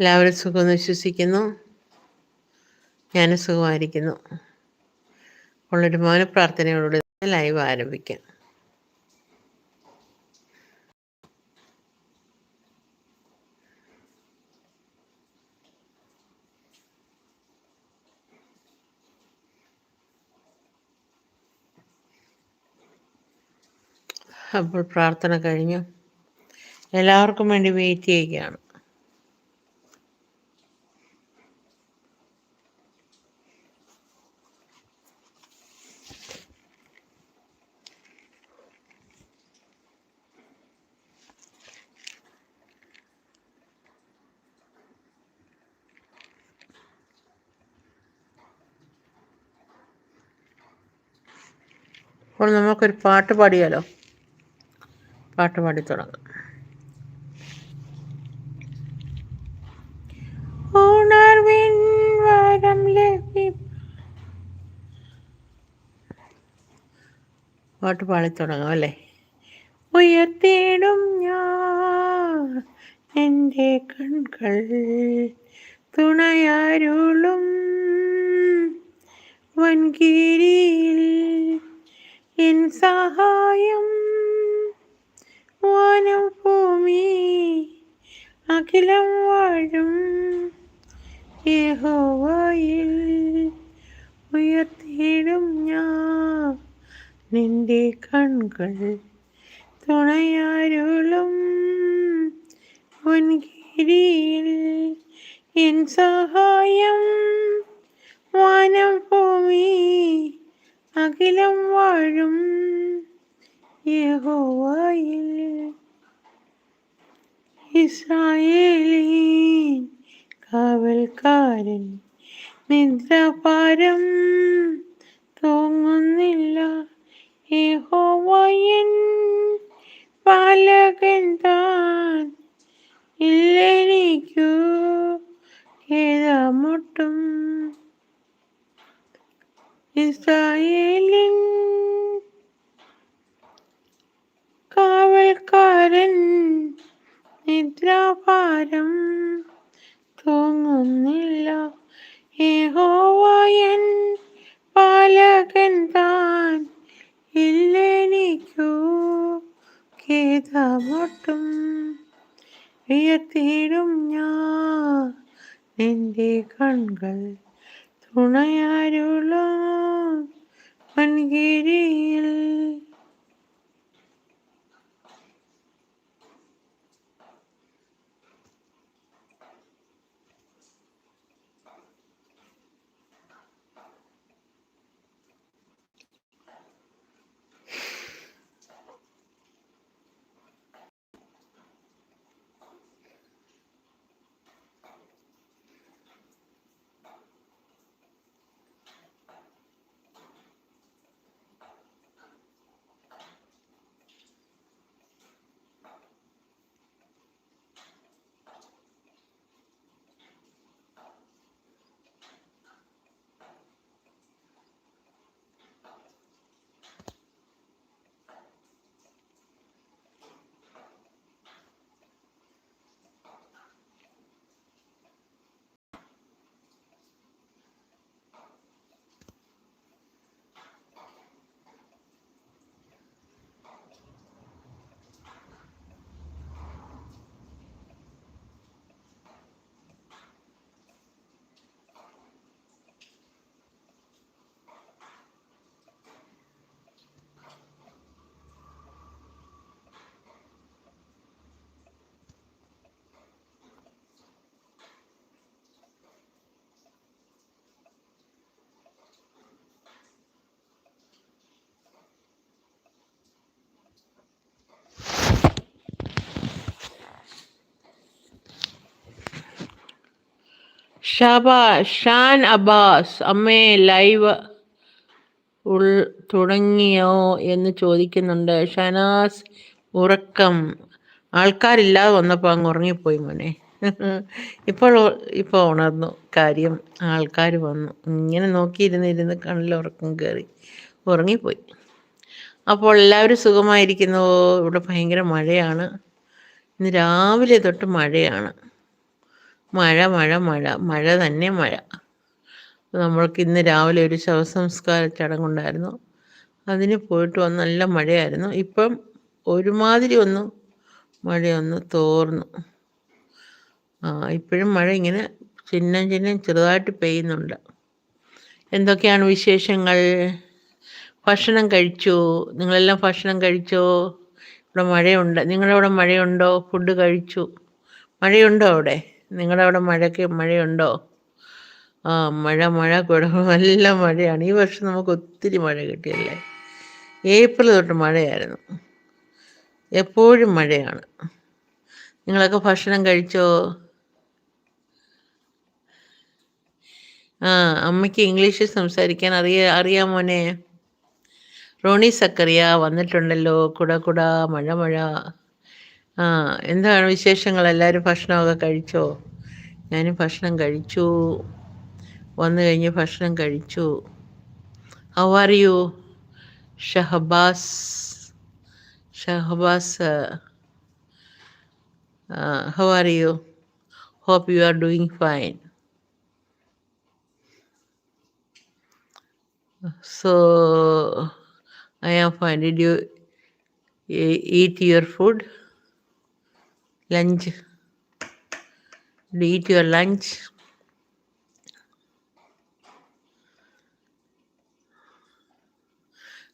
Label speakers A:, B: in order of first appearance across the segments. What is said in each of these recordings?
A: എല്ലാവരും സുഖം വിശ്വസിക്കുന്നു. ഞാനും സുഖമായിരിക്കുന്നു. ഉള്ളൊരു മൗന പ്രാർത്ഥനയോടുകൂടി ലൈവ് ആരംഭിക്കാം. അപ്പോൾ പ്രാർത്ഥന കഴിഞ്ഞു. എല്ലാവർക്കും വേണ്ടി വെയിറ്റ് ചെയ്യുകയാണ്. അപ്പോൾ നമുക്കൊരു പാട്ട് പാടിയാലോ? പാട്ട് പാടി തുടങ്ങാം. വരം പാട്ട് പാടി തുടങ്ങാം അല്ലേ? ഉയർത്തിയിടും ഞാൻ എന്റെ കൺകൾ തുണയാരുളും. വൻകിരിയിൽ എൻ സഹായം. വാനം ഭൂമി അഖിലം വാഴും. യഹോവയിൽ ഉയർത്തിയിടും ഞാൻ. നിന്റെ കൺകൾ തുണയാരുളും. പൊൻകിരിയിൽ എൻ സഹായം. വാനം ഭൂമി അഖിലം വാഴും യഹോവയിൽ. ഇസ്രായേലീൻ കാവൽക്കാരൻ നിദ്രപാരം തൂങ്ങുന്നില്ല. യഹോവയൻ പാലകൻ താൻ ഇല്ലെനിക്കു ഏതാമൊട്ടും ഇസ്രായേലിൻ കാവൽക്കാരൻ നിദ്രാഭാരം തൂങ്ങുന്നില്ല. ഏഹോവായൻ പാലകൻ താൻ ഇല്ലെനിക്കു ഖേദമൊട്ടും. ഉയർത്തിയിടും ഞാൻ നിന്റെ കൺകൾ. തുണയാരുള്ള വൻകിരിയിൽ ഷബ ഷാൻ അബ്ബാസ് അമ്മേ ലൈവ് ഉൾ തുടങ്ങിയോ എന്ന് ചോദിക്കുന്നുണ്ട്. ഷനാസ് ഉറക്കം. ആൾക്കാരില്ലാതെ വന്നപ്പോൾ അങ്ങ് ഉറങ്ങിപ്പോയി മോനെ. ഇപ്പോൾ ഇപ്പോൾ ഉണർന്നു. കാര്യം ആൾക്കാർ വന്നു. ഇങ്ങനെ നോക്കിയിരുന്നിരുന്ന് കണ്ണിൽ ഉറക്കം കയറി ഉറങ്ങിപ്പോയി. അപ്പോൾ എല്ലാവരും സുഖമായിരിക്കുന്നു? ഇവിടെ ഭയങ്കര മഴയാണ്. ഇന്ന് രാവിലെ തൊട്ട് മഴയാണ്. മഴ മഴ മഴ മഴ തന്നെ മഴ. നമ്മൾക്ക് ഇന്ന് രാവിലെ ഒരു ശവസംസ്കാര ചടങ്ങുണ്ടായിരുന്നു. അതിന് പോയിട്ട് വന്ന് നല്ല മഴയായിരുന്നു. ഇപ്പം ഒരുമാതിരി ഒന്ന് മഴയൊന്ന് തോർന്നു. ആ ഇപ്പോഴും മഴ ഇങ്ങനെ ചിഹ്നം ചിഹ്നം ചെറുതായിട്ട് പെയ്യുന്നുണ്ട്. എന്തൊക്കെയാണ് വിശേഷങ്ങൾ? ഭക്ഷണം കഴിച്ചോ? നിങ്ങളെല്ലാം ഭക്ഷണം കഴിച്ചോ? ഇവിടെ മഴയുണ്ട്. നിങ്ങളവിടെ മഴയുണ്ടോ? ഫുഡ് കഴിച്ചു? മഴയുണ്ടോ അവിടെ? നിങ്ങളുടെ അവിടെ മഴയ്ക്ക് മഴയുണ്ടോ? ആ മഴ മഴ കുഴപ്പം നല്ല മഴയാണ്. ഈ വർഷം നമുക്ക് ഒത്തിരി മഴ കിട്ടിയല്ലേ? ഏപ്രിൽ തൊട്ട് മഴയായിരുന്നു. എപ്പോഴും മഴയാണ്. നിങ്ങളൊക്കെ ഭക്ഷണം കഴിച്ചോ? ആ അമ്മയ്ക്ക് ഇംഗ്ലീഷിൽ സംസാരിക്കാൻ അറിയ അറിയാം മോനെ. റോണി സക്കറിയ വന്നിട്ടുണ്ടല്ലോ. കുട കുട മഴ മഴ. ആ എന്താണ് വിശേഷങ്ങൾ? എല്ലാവരും ഭക്ഷണമൊക്കെ കഴിച്ചോ? ഞാനും ഭക്ഷണം കഴിച്ചു. വന്നു കഴിഞ്ഞ് ഭക്ഷണം കഴിച്ചു. How are you Shahbaz? Shahbaz how are you hope you are doing fine so i am fine. Did you eat your food? Lunch. Did you eat your lunch.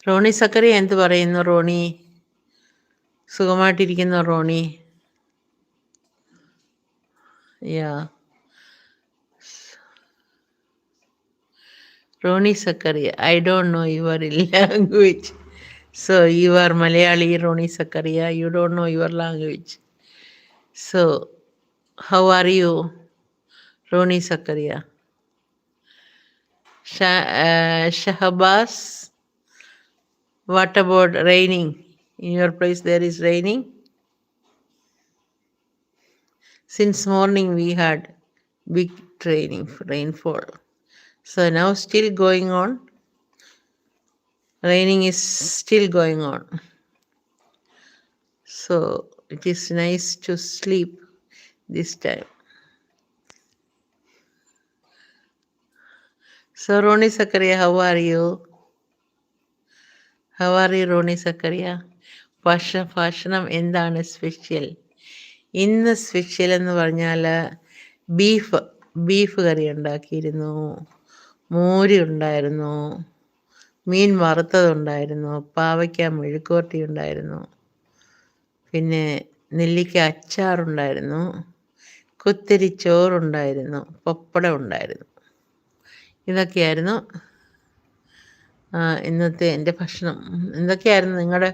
A: Roni സക്കറി എന്ത് പറയുന്നു റോണി? സുഖമായിട്ടിരിക്കുന്നു Roni. Yeah. Roni Sakaria I don't know your language. So you are Malayali Roni Sakaria you don't know your language. So, how are you, Roni Sakaria? Shah, uh, Shahabas, what about raining? In your place, there is raining? Since morning, we had big raining, rainfall. So now still going on. Raining is still going on. So it is nice to sleep this time. So, Roni Sakaria, how are you? How how are you Roni Sakaria ഭക്ഷ ഭക്ഷണം എന്താണ് special ഇന്ന് special എന്ന് പറഞ്ഞാൽ beef beef കറി ഉണ്ടാക്കിയിരുന്നു. മോരി ഉണ്ടായിരുന്നു. മീൻ വറുത്തതുണ്ടായിരുന്നു. പാവയ്ക്ക മെഴുക്കുവരട്ടി ഉണ്ടായിരുന്നു. പിന്നെ നെല്ലിക്ക അച്ചാറുണ്ടായിരുന്നു. കുത്തിരി ചോറുണ്ടായിരുന്നു. പപ്പടം ഉണ്ടായിരുന്നു ഇതൊക്കെയായിരുന്നു ഇന്നത്തെ എന്റെ ഭക്ഷണം. എന്തൊക്കെയായിരുന്നു നിങ്ങളുടെ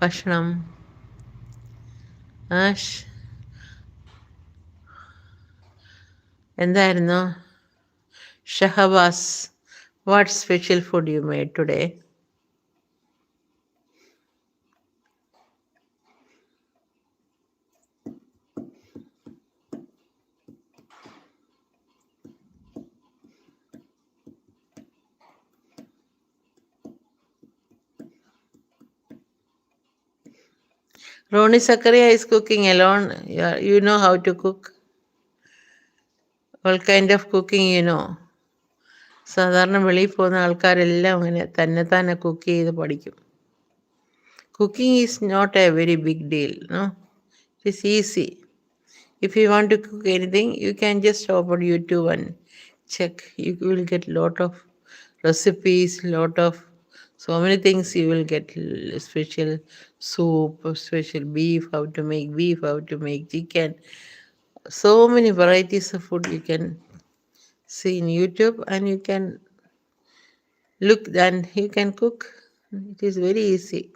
A: ഭക്ഷണം? ആഷ് എന്തായിരുന്നു? Shahbaz what special food you made today? Roni Sakaria is cooking alone. You, know how to cook? What kind of cooking you know? സാധാരണ വെളിയിൽ പോകുന്ന ആൾക്കാരെല്ലാം അങ്ങനെ തന്നെ തന്നെ കുക്ക് ചെയ്ത് പഠിക്കും cooking is not a very big deal no it is easy if you want to cook anything you can just open YouTube and check you will get lot of recipes lot of so many things you will get? Special soup special beef how to make beef how to make chicken. So many varieties of food you can see in youtube and you can look and you can cook. It is very easy.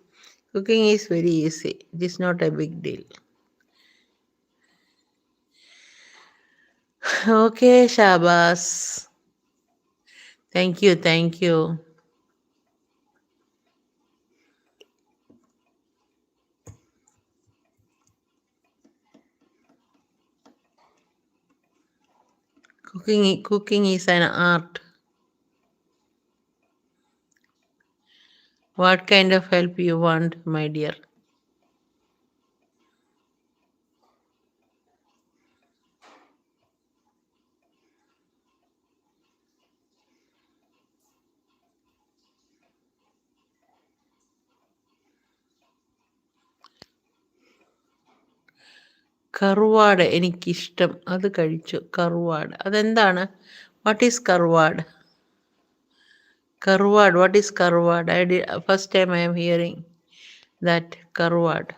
A: Cooking is very easy. It is not a big deal. Okay shabas thank you thank you Cooking, cooking is an art. What kind of help you want, my dear? കറുവാട് എനിക്കിഷ്ടം. അത് കഴിച്ചു. കറുവാട്. അതെന്താണ്? What is കറുവാട്? കറുവാട്. What is കറുവാട്? I'd first time I'm hearing that കറുവാട്.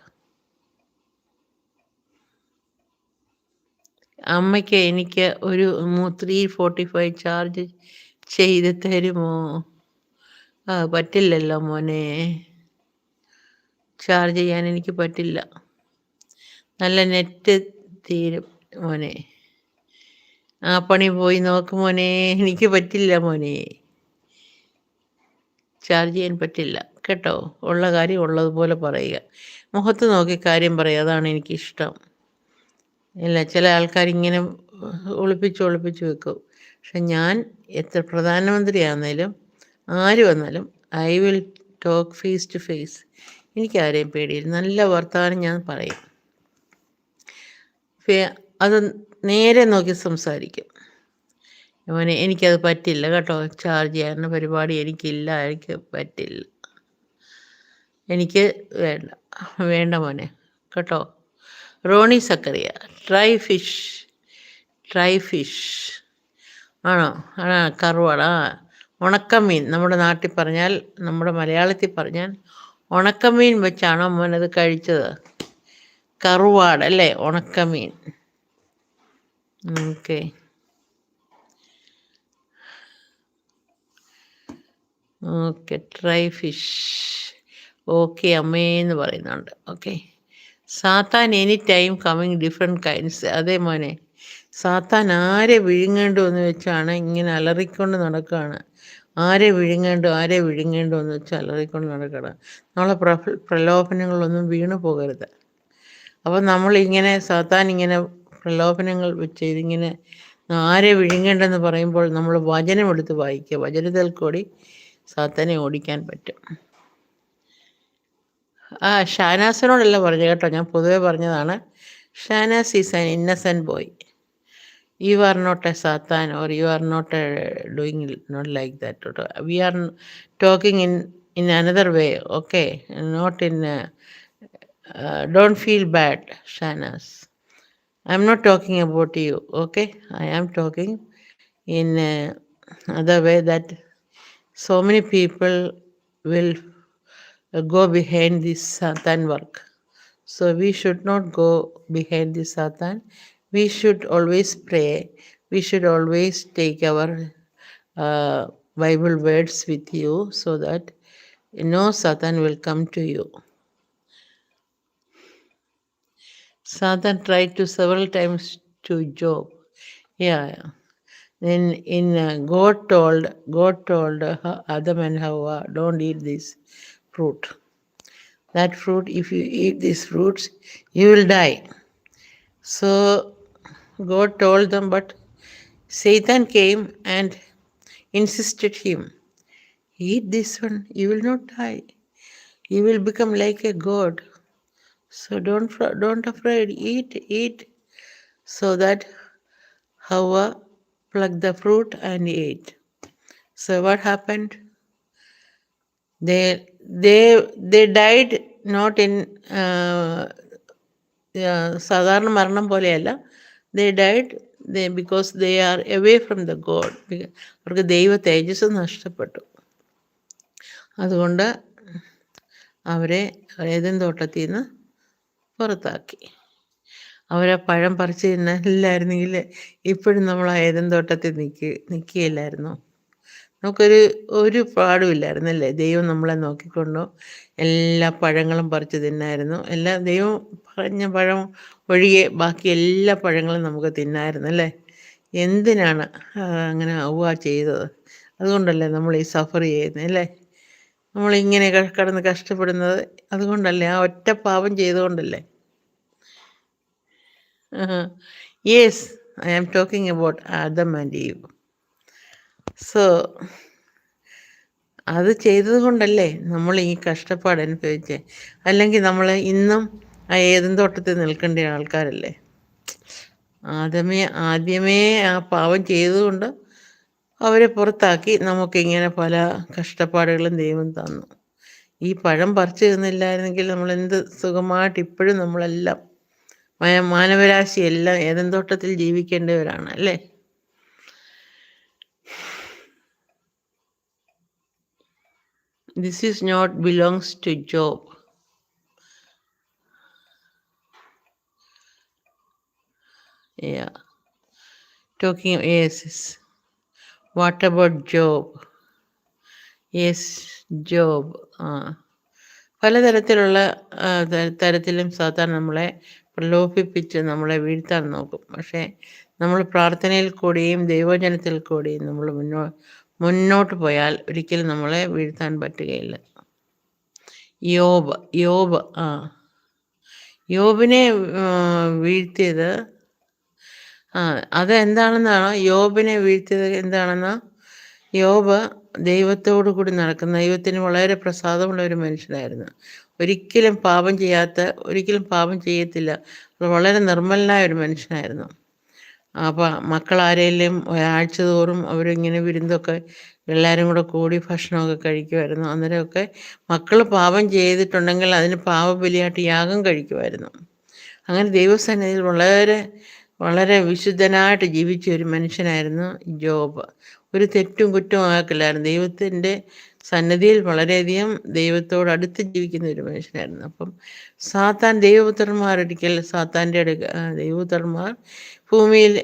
A: അമ്മയ്ക്ക് എനിക്ക് ഒരു three forty five charge ചെയ്ത് തരുമോ? ആ പറ്റില്ലല്ലോ മോനെ. ചാർജ് ചെയ്യാൻ എനിക്ക് പറ്റില്ല. നല്ല നെറ്റ് തീരും മോനെ. ആ പണി പോയി നോക്ക് മോനെ. എനിക്ക് പറ്റില്ല മോനെ. ചാർജ് ചെയ്യാൻ പറ്റില്ല. കേട്ടോ? ഉള്ള കാര്യം ഉള്ളതുപോലെ പറയുക. മുഖത്ത് നോക്കി കാര്യം പറയുക. അതാണ് എനിക്കിഷ്ടം. ഇല്ല ചില ആൾക്കാർ ഇങ്ങനെ ഒളിപ്പിച്ച് ഒളിപ്പിച്ച് വെക്കും. പക്ഷെ ഞാൻ എത്ര പ്രധാനമന്ത്രിയാണെന്നാലും ആര് വന്നാലും I will talk face to face. എനിക്കാരെയും പേടിയില്ല. നല്ല വർത്തമാനം ഞാൻ പറയും. അത് നേരെ നോക്കി സംസാരിക്കും. മോനെ എനിക്കത് പറ്റില്ല കേട്ടോ. ചാർജ് ചെയ്യാനുള്ള പരിപാടി എനിക്കില്ല എനിക്ക് പറ്റില്ല. എനിക്ക് വേണ്ട വേണ്ട മോനെ കേട്ടോ. Roni Sakaria try fish try fish ആണോ? ആ കറുവാട. ഉണക്കമീൻ നമ്മുടെ നാട്ടിൽ പറഞ്ഞാൽ നമ്മുടെ മലയാളത്തിൽ പറഞ്ഞാൽ ഉണക്കമീൻ വെച്ചാണോ മോനത് കഴിച്ചത്? കറുവാട് അല്ലേ ഉണക്കമീൻ. Okay. Okay dry fish. Okay അമ്മേന്ന് പറയുന്നുണ്ട്. Okay. Satan any time coming different kinds അതേ മോനെ സാത്താൻ ആരെ വിഴുങ്ങേണ്ടു എന്ന് വെച്ചാണ് ഇങ്ങനെ അലറിക്കൊണ്ട് നടക്കുകയാണ് ആരെ വിഴുങ്ങേണ്ടു ആരെ വിഴുങ്ങേണ്ടു എന്ന് വെച്ച് അലറിക്കൊണ്ട് നടക്കണം? നമ്മളെ പ്ര പ്രലോഭനങ്ങളൊന്നും വീണു പോകരുത്. അപ്പോൾ നമ്മളിങ്ങനെ സാത്താൻ ഇങ്ങനെ പ്രലോഭനങ്ങൾ വെച്ച് ഇതിങ്ങനെ ആരെ വിഴുങ്ങേണ്ടെന്ന് പറയുമ്പോൾ നമ്മൾ വചനം എടുത്ത് വായിക്കുക. വചനത്തിൽ കൂടി സാത്താനെ ഓടിക്കാൻ പറ്റും. ആ ഷാനാസിനോടല്ല പറഞ്ഞു കേട്ടോ. ഞാൻ പൊതുവെ പറഞ്ഞതാണ് Shanas is an innocent boy you are not a satan or you are not a doing not like that we are talking in in another way okay not in uh, don't feel bad, Shanas. I'm not talking about you, okay? I am talking in uh, other way that so many people will uh, go behind this Satan work. So we should not go behind the Satan. We should always pray. We should always take our uh, Bible words with you so that no Satan will come to you. Satan tried to several times to Job. Yeah. Then in uh, God told God told uh, Adam and Hawa, don't eat this fruit. That fruit, if you eat these fruits, you will die. So God told them, but Satan came and insisted him, eat this one, you will not die. You will become like a god. So don't don't afraid, eat, eat, so that Hawa plucked the fruit and ate. So what happened? They they they died not in സാധാരണ മരണം പോലെയല്ല they died They, because they are away from the god അവർക്ക് ദൈവ തേജസ് നഷ്ടപ്പെട്ടു അതുകൊണ്ട് അവരെ ഏതെങ്കിലും തോട്ടത്തിൽ നിന്ന് പുറത്താക്കി. അവരെ പഴം പറിച്ച് തിന്നില്ലായിരുന്നെങ്കിൽ ഇപ്പോഴും നമ്മൾ ആ ഏതൻ തോട്ടത്തിൽ നിൽക്കി നിൽക്കുകയില്ലായിരുന്നു. നമുക്കൊരു ഒരു പാടുമില്ലായിരുന്നല്ലേ? ദൈവം നമ്മളെ നോക്കിക്കൊണ്ടു എല്ലാ പഴങ്ങളും പറിച്ച് തിന്നായിരുന്നു. എല്ലാ ദൈവം പറഞ്ഞ പഴം ഒഴികെ ബാക്കി എല്ലാ പഴങ്ങളും നമുക്ക് തിന്നായിരുന്നു അല്ലേ? എന്തിനാണ് അങ്ങനെ ആവുക ചെയ്തത്? അതുകൊണ്ടല്ലേ നമ്മൾ ഈ സഫർ ചെയ്യുന്നത് അല്ലേ? നമ്മളിങ്ങനെ കടന്ന് കഷ്ടപ്പെടുന്നത്. അതുകൊണ്ടല്ലേ ആ ഒറ്റ പാപം ചെയ്തുകൊണ്ടല്ലേ yes I am talking about Adam and Eve so അത് ചെയ്തത് കൊണ്ടല്ലേ നമ്മൾ ഈ കഷ്ടപ്പാട് അനുഭവിച്ചേ? അല്ലെങ്കിൽ നമ്മൾ ഇന്നും ആ ഏതും തോട്ടത്തിൽ നിൽക്കേണ്ട ആൾക്കാരല്ലേ? ആദ്യമേ ആദ്യമേ ആ പാവം ചെയ്തുകൊണ്ട് അവരെ പുറത്താക്കി നമുക്കിങ്ങനെ പല കഷ്ടപ്പാടുകളും ദൈവം തന്നു. ഈ പഴം പറിച്ചു തന്നില്ലായിരുന്നെങ്കിൽ നമ്മൾ എന്ത് സുഖമായിട്ട് ഇപ്പോഴും നമ്മളെല്ലാം മാനവരാശി എല്ലാം ഏതെന്തോട്ടത്തിൽ തോട്ടത്തിൽ ജീവിക്കേണ്ടവരാണ് അല്ലേ this is not belongs to job Yeah. Talking, yes, yes. What about Job? Yes job ആ പലതരത്തിലുള്ള തരത്തിലും സാധാരണ നമ്മളെ പ്രലോഭിപ്പിച്ച് നമ്മളെ വീഴ്ത്താൻ നോക്കും. പക്ഷേ നമ്മൾ പ്രാർത്ഥനയിൽ കൂടിയും ദൈവജനത്തിൽ കൂടിയും നമ്മൾ മുന്നോ മുന്നോട്ട് പോയാൽ ഒരിക്കലും നമ്മളെ വീഴ്ത്താൻ പറ്റുകയില്ല. യോബ് യോബ് ആ. യോബിനെ വീഴ്ത്തിയത് ആ അത് എന്താണെന്നാണോ യോബിനെ വീഴ്ത്തിയത് എന്താണെന്നോ? യോബ് ദൈവത്തോടു കൂടി നടക്കുന്ന ദൈവത്തിന് വളരെ പ്രസാദമുള്ള ഒരു മനുഷ്യനായിരുന്നു. ഒരിക്കലും പാപം ചെയ്യാത്ത ഒരിക്കലും പാപം ചെയ്യത്തില്ല. വളരെ നിർമ്മലനായ ഒരു മനുഷ്യനായിരുന്നു. അപ്പോൾ മക്കൾ ആരെങ്കിലും ഒരാഴ്ച തോറും അവരിങ്ങനെ വിരുന്നൊക്കെ എല്ലാവരും കൂടെ കൂടി ഭക്ഷണമൊക്കെ കഴിക്കുമായിരുന്നു. അന്നേരമൊക്കെ മക്കൾ പാപം ചെയ്തിട്ടുണ്ടെങ്കിൽ അതിന് പാപബലിയായിട്ട് യാഗം കഴിക്കുമായിരുന്നു. അങ്ങനെ ദൈവസന്നിധിയിൽ വളരെ വളരെ വിശുദ്ധനായിട്ട് ജീവിച്ച ഒരു മനുഷ്യനായിരുന്നു ജോബ് ഒരു തെറ്റും കുറ്റവും ആക്കില്ലായിരുന്നു ദൈവത്തിന്റെ സന്നദ്ധിയിൽ വളരെയധികം ദൈവത്തോട് അടുത്ത് ജീവിക്കുന്ന ഒരു മനുഷ്യനായിരുന്നു. അപ്പം സാത്താൻ ദൈവപുത്രന്മാരൊരിക്കൽ സാത്താന്റെ അടുക്ക അടു ദൈവപുത്രന്മാർ ഭൂമിയിൽ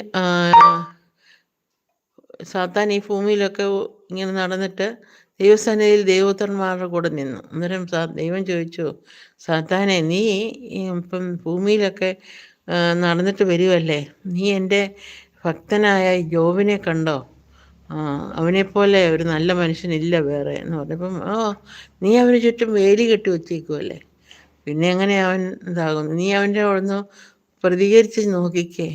A: സാത്താൻ ഈ ഭൂമിയിലൊക്കെ ഇങ്ങനെ നടന്നിട്ട് ദൈവസന്നിധിയിൽ ദൈവപുത്രന്മാരുടെ കൂടെ നിന്നു. അന്നേരം ദൈവം ചോദിച്ചു സാത്താനെ നീ ഇപ്പം ഭൂമിയിലൊക്കെ നടന്നിട്ട് വരുമല്ലേ നീ എന്റെ ഭക്തനായ ജോബിനെ കണ്ടോ? അവനെപ്പോലെ ഒരു നല്ല മനുഷ്യനില്ല വേറെ എന്ന് പറഞ്ഞപ്പം ഓ നീ അവന് ചുറ്റും വേലി കെട്ടി വെച്ചേക്കുമല്ലേ പിന്നെ എങ്ങനെ അവൻ ഇതാകും നീ അവന്റെ ഒന്ന് പ്രതികരിച്ച് നോക്കിക്കേ.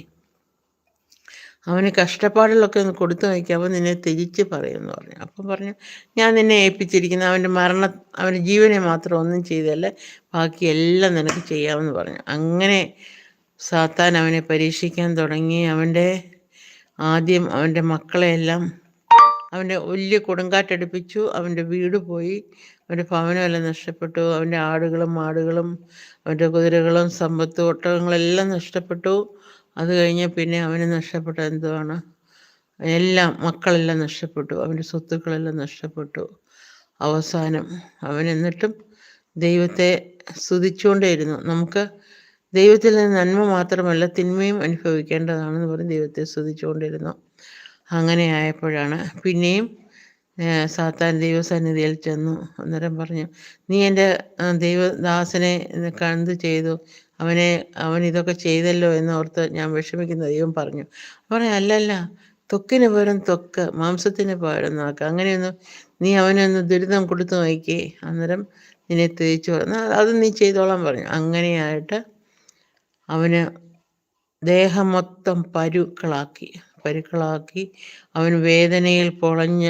A: അവന് കഷ്ടപ്പാടുകളൊക്കെ ഒന്ന് കൊടുത്തു നോക്കി അവൻ നിന്നെ തിരിച്ച് പറയുമെന്ന് പറഞ്ഞു. അപ്പം പറഞ്ഞു ഞാൻ നിന്നെ ഏൽപ്പിച്ചിരിക്കുന്ന. അവന്റെ മരണ അവന്റെ ജീവനെ മാത്രം ഒന്നും ചെയ്തല്ല ബാക്കി എല്ലാം നിനക്ക് ചെയ്യാമെന്ന് പറഞ്ഞു. അങ്ങനെ സാത്താൻ അവനെ പരീക്ഷിക്കാൻ തുടങ്ങി. അവന്റെ ആദ്യം അവന്റെ മക്കളെയെല്ലാം അവന്റെ വലിയ കൊടുങ്കാറ്റടുപ്പിച്ചു അവന്റെ വീട് പോയി അവന്റെ ഭവനമെല്ലാം നഷ്ടപ്പെട്ടു അവന്റെ ആടുകളും മാടുകളും അവന്റെ കുതിരകളും സമ്പത്ത് ഒട്ടകങ്ങളെല്ലാം നഷ്ടപ്പെട്ടു. അത് കഴിഞ്ഞ് പിന്നെ അവന് നഷ്ടപ്പെട്ട എന്തുവാണ്? എല്ലാം മക്കളെല്ലാം നഷ്ടപ്പെട്ടു അവന്റെ സ്വത്തുക്കളെല്ലാം നഷ്ടപ്പെട്ടു. അവസാനം അവൻ എന്നിട്ടും ദൈവത്തെ സ്തുതിച്ചുകൊണ്ടേയിരുന്നു. നമുക്ക് ദൈവത്തിൽ നിന്ന് നന്മ മാത്രമല്ല തിന്മയും അനുഭവിക്കേണ്ടതാണെന്ന് പറഞ്ഞ് ദൈവത്തെ സ്തുതിച്ചുകൊണ്ടിരുന്നു അങ്ങനെ ആയപ്പോഴാണ്. പിന്നെയും സാത്താൻ ദൈവസന്നിധിയിൽ ചെന്നു. അന്നേരം പറഞ്ഞു നീ എന്റെ ദൈവദാസനെ കണ്ട് ചെയ്തു. അവനെ അവൻ ഇതൊക്കെ ചെയ്തല്ലോ എന്ന് ഓർത്ത് ഞാൻ വിഷമിക്കുന്ന ദൈവം പറഞ്ഞു. പറഞ്ഞു അല്ലല്ല ത്വക്കിന് പകരം ത്വക്ക് മാംസത്തിന് പകരം നോക്കുക അങ്ങനെയൊന്ന് നീ അവനൊന്ന് ദുരിതം കൊടുത്തു നോക്കി അന്നേരം നിന്നെ തിരിച്ചു അത് നീ ചെയ്തോളാൻ പറഞ്ഞു. അങ്ങനെയായിട്ട് അവന് ദേഹം മൊത്തം പരുക്കളാക്കി. പരുക്കളാക്കി അവൻ വേദനയിൽ പൊളഞ്ഞ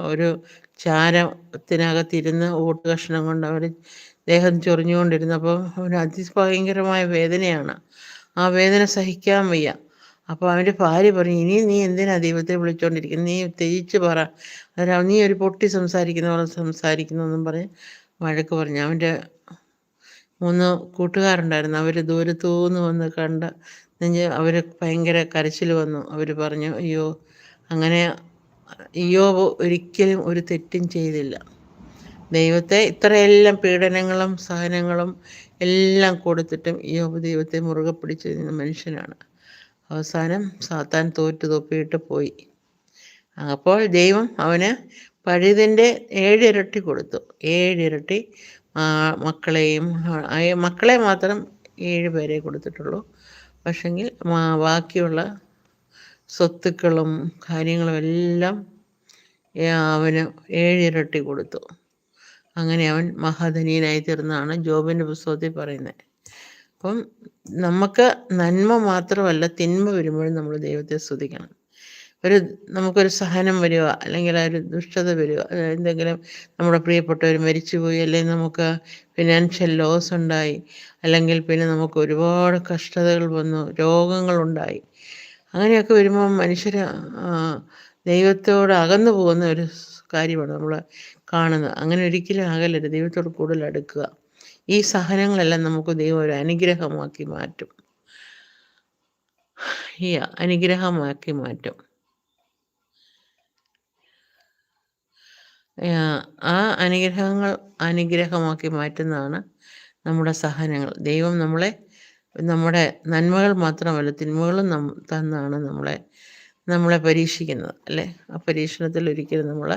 A: ഒരു ചാരത്തിനകത്തിരുന്ന് ഊട്ട് കഷ്ണം കൊണ്ട് അവർ ദേഹം ചൊറിഞ്ഞുകൊണ്ടിരുന്നപ്പോൾ അവന് അതിഭയങ്കരമായ വേദനയാണ്. ആ വേദന സഹിക്കാൻ വയ്യ. അപ്പോൾ അവന്റെ ഭാര്യ പറഞ്ഞു ഇനി നീ എന്തിനാ ദൈവത്തെ വിളിച്ചുകൊണ്ടിരിക്കുന്നത് നീ തിരിച്ച് പറ. നീ ഒരു പൊട്ടി സംസാരിക്കുന്ന പോലെ സംസാരിക്കുന്നു എന്നും പറഞ്ഞ് വഴക്ക് പറഞ്ഞു. അവന്റെ മൂന്ന് കൂട്ടുകാരുണ്ടായിരുന്നു. അവർ ദൂരത്തൂന്ന് വന്ന് കണ്ട നെഞ്ഞ് അവർ ഭയങ്കര കരച്ചിൽ വന്നു. അവർ പറഞ്ഞു അയ്യോ അങ്ങനെ അയ്യോ ഒരിക്കലും ഒരു തെറ്റും ചെയ്തില്ല. ദൈവത്തെ ഇത്രയെല്ലാം പീഡനങ്ങളും സഹനങ്ങളും എല്ലാം കൊടുത്തിട്ടും ഇയ്യോബ് ദൈവത്തെ മുറുകെ പിടിച്ചിരുന്ന മനുഷ്യനാണ്. അവസാനം സാത്താൻ തോറ്റു തൊപ്പിയിട്ട് പോയി. അപ്പോൾ ദൈവം അവന് പഴുതിന്റെ ഏഴിരട്ടി കൊടുത്തു. ഏഴിരട്ടി മക്കളെയും മക്കളെ മാത്രം ഏഴ് പേരെ കൊടുത്തിട്ടുള്ളൂ. പക്ഷെങ്കിൽ ബാക്കിയുള്ള സ്വത്തുക്കളും കാര്യങ്ങളും എല്ലാം അവന് ഏഴിരട്ടി കൊടുത്തു. അങ്ങനെ അവൻ മഹാധനീയനായി തീർന്നാണ് ജോബിന്റെ പുസ്തകത്തിൽ പറയുന്നത്. അപ്പം നമുക്ക് നന്മ മാത്രമല്ല തിന്മ വരുമ്പോഴും നമ്മൾ ദൈവത്തെ സ്തുതിക്കണം. ഒരു നമുക്കൊരു സഹനം വരിക അല്ലെങ്കിൽ ഒരു ദുഷ്ടത വരിക എന്തെങ്കിലും നമ്മുടെ പ്രിയപ്പെട്ടവർ മരിച്ചുപോയി അല്ലെങ്കിൽ നമുക്ക് ഫിനാൻഷ്യൽ ലോസ് ഉണ്ടായി അല്ലെങ്കിൽ പിന്നെ നമുക്ക് ഒരുപാട് കഷ്ടതകൾ വന്നു രോഗങ്ങളുണ്ടായി അങ്ങനെയൊക്കെ വരുമ്പോൾ മനുഷ്യർ ദൈവത്തോട് അകന്നു പോകുന്ന ഒരു കാര്യമാണ് നമ്മൾ കാണുന്നത്. അങ്ങനെ ഒരിക്കലും അകലരുത്. ദൈവത്തോട് കൂടുതൽ അടുക്കുക. ഈ സഹനങ്ങളെല്ലാം നമുക്ക് ദൈവം ഒരു അനുഗ്രഹമാക്കി മാറ്റും. ഈ അനുഗ്രഹമാക്കി മാറ്റും. ആ അനുഗ്രഹങ്ങൾ അനുഗ്രഹമാക്കി മാറ്റുന്നതാണ് നമ്മുടെ സഹനങ്ങൾ. ദൈവം നമ്മളെ നമ്മുടെ നന്മകൾ മാത്രമല്ല തിന്മകളും നം തന്നാണ് നമ്മളെ നമ്മളെ പരീക്ഷിക്കുന്നത് അല്ലേ? ആ പരീക്ഷണത്തിൽ ഒരിക്കലും നമ്മൾ